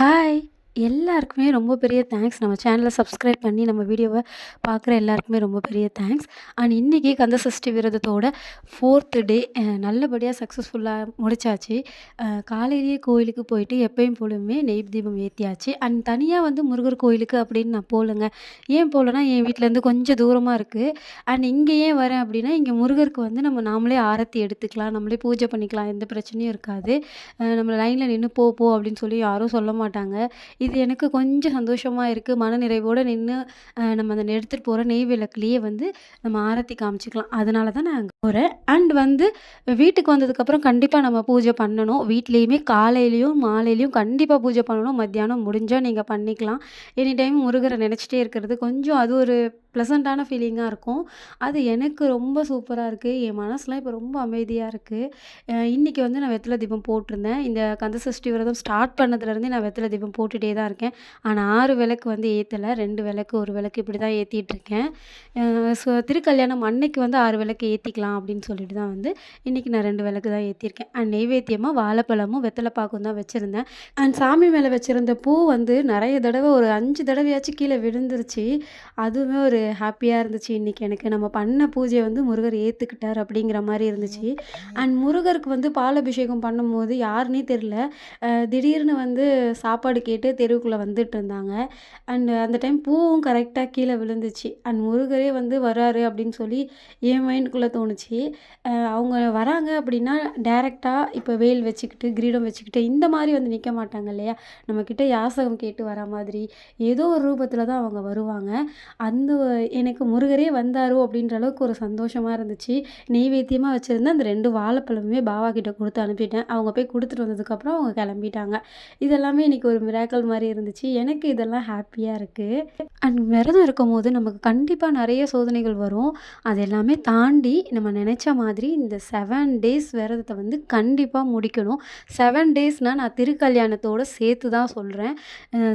Hi. எல்லாருக்குமே ரொம்ப பெரிய தேங்க்ஸ் நம்ம சேனலை சப்ஸ்கிரைப் பண்ணி நம்ம வீடியோவை பார்க்குற எல்லாருக்குமே ரொம்ப பெரிய தேங்க்ஸ் அண்ட் இன்றைக்கி கந்த சஷ்டி விரதத்தோட ஃபோர்த்து டே நல்லபடியாக சக்ஸஸ்ஃபுல்லாக முடிச்சாச்சு. காலையிலேயே கோயிலுக்கு போயிட்டு எப்பயும் போலுமே நெய் தீபம் ஏற்றியாச்சு அண்ட் தனியாக வந்து முருகர் கோயிலுக்கு அப்படின்னு நான் போகலங்க. ஏன் போகலன்னா என் வீட்டிலேருந்து கொஞ்சம் தூரமாக இருக்குது அண்ட் இங்கே ஏன் வரேன் அப்படின்னா இங்கே முருகருக்கு வந்து நம்ம நாமளே ஆரத்தி எடுத்துக்கலாம். நம்மளே பூஜை பண்ணிக்கலாம். எந்த பிரச்சனையும் இருக்காது. நம்ம லைனில் நின்று போ போ அப்படின்னு சொல்லி யாரும் சொல்ல மாட்டாங்க. இது எனக்கு கொஞ்சம் சந்தோஷமாக இருக்குது மனநிறைவோடு நின்று நம்ம அந்த எடுத்துகிட்டு போகிற நெய் விளக்குலேயே வந்து நம்ம ஆரத்தி காமிச்சிக்கலாம். அதனால தான் நான் அங்கே போகிறேன் அண்ட் வந்து வீட்டுக்கு வந்ததுக்கப்புறம் கண்டிப்பாக நம்ம பூஜை பண்ணணும். வீட்லேயுமே காலையிலையும் மாலையிலையும் கண்டிப்பாக பூஜை பண்ணணும். மத்தியானம் முடிஞ்சால் நீங்கள் பண்ணிக்கலாம். எனி டைம் முருகரை நினச்சிட்டே இருக்கிறது கொஞ்சம் அது ஒரு ப்ளசண்ட்டான ஃபீலிங்காக இருக்கும். அது எனக்கு ரொம்ப சூப்பராக இருக்குது என் மனசுலாம் இப்போ ரொம்ப அமைதியாக இருக்குது இன்றைக்கி வந்து நான் வெத்தலை தீபம் போட்டிருந்தேன். இந்த கந்த சஷ்டி விரதம் ஸ்டார்ட் பண்ணதுலேருந்தே நான் வெத்தலை தீபம் போட்டுகிட்டே தான் இருக்கேன். ஆனால் ஆறு விளக்கு வந்து ஏற்றலை ரெண்டு விளக்கு ஒரு விளக்கு இப்படி தான் ஏற்றிட்டுருக்கேன் ஸோ திருக்கல்யாணம் அன்னைக்கு வந்து ஆறு விளக்கு ஏற்றிக்கலாம் அப்படின்னு சொல்லிட்டு தான் வந்து இன்றைக்கி நான் ரெண்டு விளக்கு தான் ஏற்றிருக்கேன் அண்ட் நெய்வேத்தியமாக வாழைப்பழமும் வெத்தலைப்பாக்கும் தான் வச்சுருந்தேன். அண்ட் சாமி மேலே வச்சுருந்த பூ வந்து நிறைய தடவை ஒரு அஞ்சு தடவையாச்சும் கீழே விழுந்துருச்சு. அதுவுமே ஒரு ஹாப்பியாக இருந்துச்சு. இன்றைக்கி எனக்கு நம்ம பண்ண பூஜையை வந்து முருகர் ஏற்றுக்கிட்டார் அப்படிங்கிற மாதிரி இருந்துச்சு. அண்ட் முருகருக்கு வந்து பாலாபிஷேகம் பண்ணும்போது யாருன்னே தெரில திடீர்னு வந்து சாப்பாடு கேட்டு தெருவுக்குள்ளே வந்துட்டு இருந்தாங்க. அண்ட் அந்த டைம் பூவும் கரெக்டாக கீழே விழுந்துச்சு. அண்ட் முருகரே வந்து வராரு அப்படின்னு சொல்லி என் மைண்டுக்குள்ளே தோணுச்சு. அவங்க வராங்க அப்படின்னா டேரெக்டாக இப்போ வேல் வச்சுக்கிட்டு கிரீடம் வச்சுக்கிட்டு இந்த மாதிரி வந்து நிற்க மாட்டாங்க இல்லையா? நம்மக்கிட்ட யாசகம் கேட்டு வர மாதிரி ஏதோ ஒரு ரூபத்தில் தான் அவங்க வருவாங்க. அந்த எனக்கு முருகரே வந்தாரோ அப்படின்ற அளவுக்கு ஒரு சந்தோஷமாக இருந்துச்சு. நெய்வேத்தியமாக வச்சுருந்தேன் அந்த ரெண்டு வாழைப்பழமுமே பாபா கிட்ட கொடுத்து அனுப்பிட்டேன். அவங்க போய் கொடுத்துட்டு வந்ததுக்கப்புறம் அவங்க கிளம்பிட்டாங்க. இதெல்லாமே இன்றைக்கி ஒரு மிராக்கல் மாதிரி இருந்துச்சு. எனக்கு இதெல்லாம் ஹாப்பியாக இருக்குது அண்ட் விரதம் இருக்கும் போது நமக்கு கண்டிப்பாக நிறைய சோதனைகள் வரும். அது எல்லாமே தாண்டி நம்ம நினச்ச மாதிரி இந்த செவன் டேஸ் விரதத்தை வந்து கண்டிப்பாக முடிக்கணும். செவன் டேஸ்னால் நான் திருக்கல்யாணத்தோடு சேர்த்து தான் சொல்கிறேன்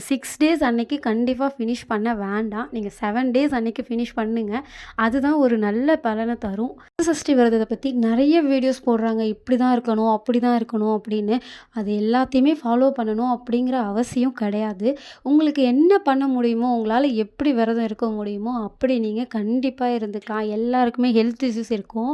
சிக்ஸ் டேஸ் அன்னைக்கு கண்டிப்பாக ஃபினிஷ் பண்ண வேண்டாம். நீங்கள் செவன் டேஸ் அன்னைக்கு ஃபினிஷ் பண்ணுங்கள் அதுதான் ஒரு நல்ல பலனை தரும். சஷ்டி விரதத்தை பற்றி நிறைய வீடியோஸ் போடுறாங்க. இப்படி தான் இருக்கணும் அப்படி தான் இருக்கணும் அப்படின்னு. அது எல்லாத்தையுமே ஃபாலோ பண்ணணும் அப்படிங்கிற அவசியம் கிடையாது. உங்களுக்கு என்ன பண்ண முடியுமோ உங்களால் எப்படி விரதம் இருக்க முடியுமோ அப்படி நீங்கள் கண்டிப்பாக இருந்துக்கலாம். எல்லாருக்குமே ஹெல்த் இஷ்யூஸ் இருக்கும்.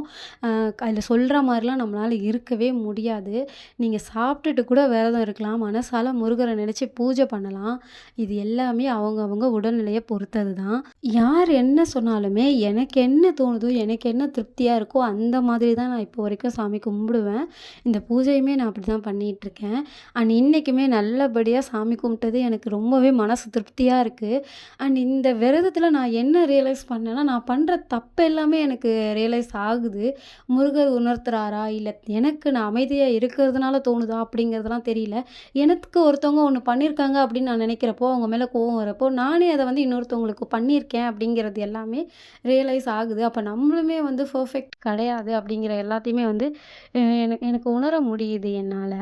அதில் சொல்கிற மாதிரிலாம் நம்மளால் இருக்கவே முடியாது. நீங்கள் சாப்பிட்டுட்டு கூட விரதம் இருக்கலாம். மனசால் முருகரை நினச்சி பூஜை பண்ணலாம். இது எல்லாமே அவங்கவுங்க உடல்நிலையை பொறுத்தது தான் யார் என்ன சொன்னாலுமே எனக்கு என்ன தோணுதோ எனக்கு என்ன திருப்தியாக இருக்கோ அந்த மாதிரி தான் நான் இப்போ வரைக்கும் சாமி கும்பிடுவேன். இந்த பூஜையுமே நான் அப்படி தான் பண்ணிகிட்ருக்கேன் அண்ட் இன்றைக்குமே நல்லபடியாக சாமி போட்டது எனக்கு ரொம்பவே மனசு திருப்தியாக இருக்குது அண்ட் இந்த விரதத்தில் நான் என்ன ரியலைஸ் பண்ணேன்னா நான் பண்ணுற தப்பு எல்லாமே எனக்கு ரியலைஸ் ஆகுது. முருகர் உணர்த்துறாரா? இல்லை எனக்கு நான் அமைதியாக இருக்கிறதுனால தோணுதா? அப்படிங்கிறதுலாம் தெரியல. எனக்கு ஒருத்தவங்க ஒன்று பண்ணியிருக்காங்க அப்படின்னு நான் நினைக்கிறப்போ அவங்க மேலே கோவம் வரப்போ நானே அதை வந்து இன்னொருத்தவங்களுக்கு பண்ணியிருக்கேன் அப்படிங்கிறது எல்லாமே ரியலைஸ் ஆகுது. அப்போ நம்மளுமே வந்து பர்ஃபெக்ட் கிடையாது அப்படிங்கிற எல்லாத்தையுமே வந்து எனக்கு எனக்கு உணர முடியுது என்னால்.